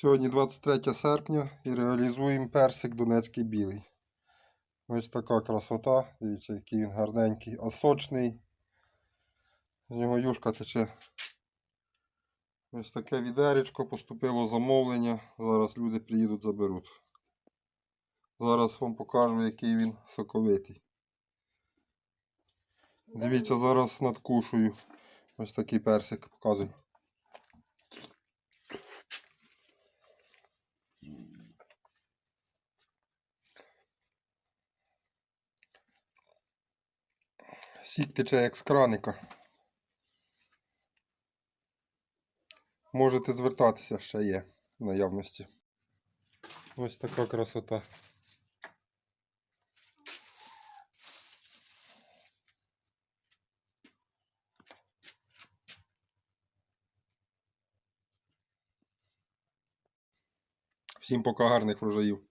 Сьогодні 23 серпня і реалізуємо персик Донецький білий. Ось така красота. Дивіться, який він гарненький, а сочний. З нього юшка тече. Ось таке відеречко, поступило замовлення. Зараз люди приїдуть, заберуть. Зараз вам покажу, який він соковитий. Дивіться, зараз надкушую. Ось такий персик показую. Сік тече як з краника. Можете звертатися, ще є в наявності. Ось така красота. Всім пока гарних врожаїв.